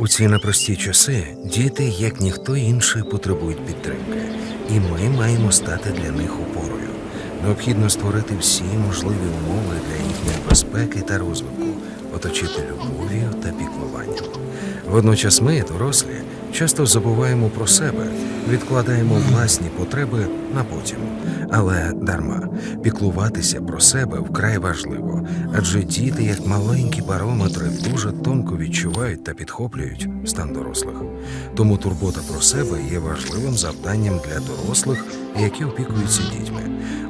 У ці непрості часи діти, як ніхто інший, потребують підтримки, і ми маємо стати для них опорою. Необхідно створити всі можливі умови для їхньої безпеки та розвитку, оточити любов'ю та піклуванням. Водночас ми, дорослі, часто забуваємо про себе, відкладаємо власні потреби на потім. Але дарма піклуватися про себе вкрай важливо, адже діти, як маленькі барометри, дуже тонко відчувають та підхоплюють стан дорослих. Тому турбота про себе є важливим завданням для дорослих, які опікуються дітьми.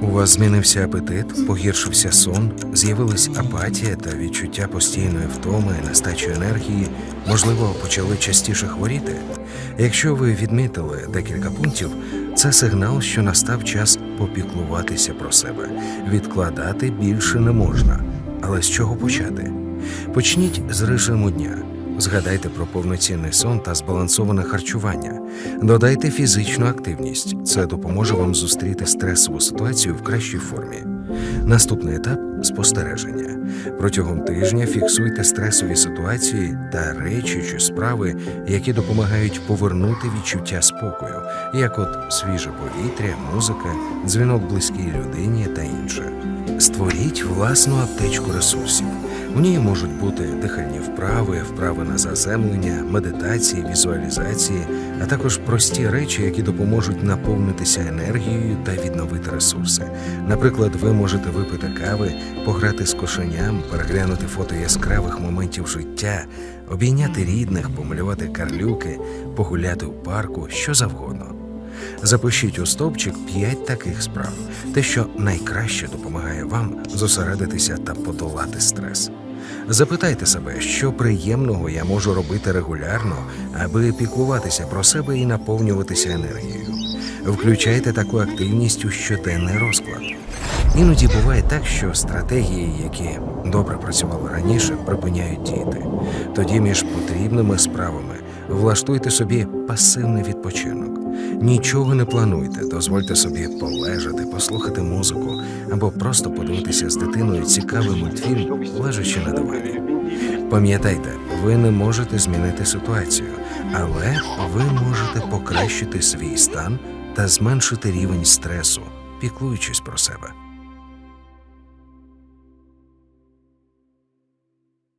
У вас змінився апетит, погіршився сон, з'явилась апатія та відчуття постійної втоми, нестачі енергії, можливо, почали частіше хворіти. Якщо ви відмітили декілька пунктів, це сигнал, що настав час попіклуватися про себе. Відкладати більше не можна. Але з чого почати? Почніть з режиму дня. Згадайте про повноцінний сон та збалансоване харчування. Додайте фізичну активність. Це допоможе вам зустріти стресову ситуацію в кращій формі. Наступний етап спостереження. Протягом тижня фіксуйте стресові ситуації та речі чи справи, які допомагають повернути відчуття спокою, як от свіже повітря, музика, дзвінок близькій людині та інше. Створіть власну аптечку ресурсів. У ній можуть бути дихальні вправи, вправи на заземлення, медитації, візуалізації, а також прості речі, які допоможуть наповнитися енергією та відновити ресурси. Наприклад, ви можете випити кави, пограти з кошеням, переглянути фото яскравих моментів життя, обійняти рідних, помалювати карлюки, погуляти у парку, що завгодно. Запишіть у стовпчик 5 таких справ, те, що найкраще допомагає вам зосередитися та подолати стрес. Запитайте себе, що приємного я можу робити регулярно, аби піклуватися про себе і наповнюватися енергією. Включайте таку активність у щоденний розклад. Іноді буває так, що стратегії, які добре працювали раніше, припиняють діяти. Тоді між потрібними справами влаштуйте собі пасивний відпочинок. Нічого не плануйте, дозвольте собі полежати, послухати музику або просто подивитися з дитиною цікавий мультфільм, лежачи на дивані. Пам'ятайте, ви не можете змінити ситуацію, але ви можете покращити свій стан та зменшити рівень стресу, піклуючись про себе.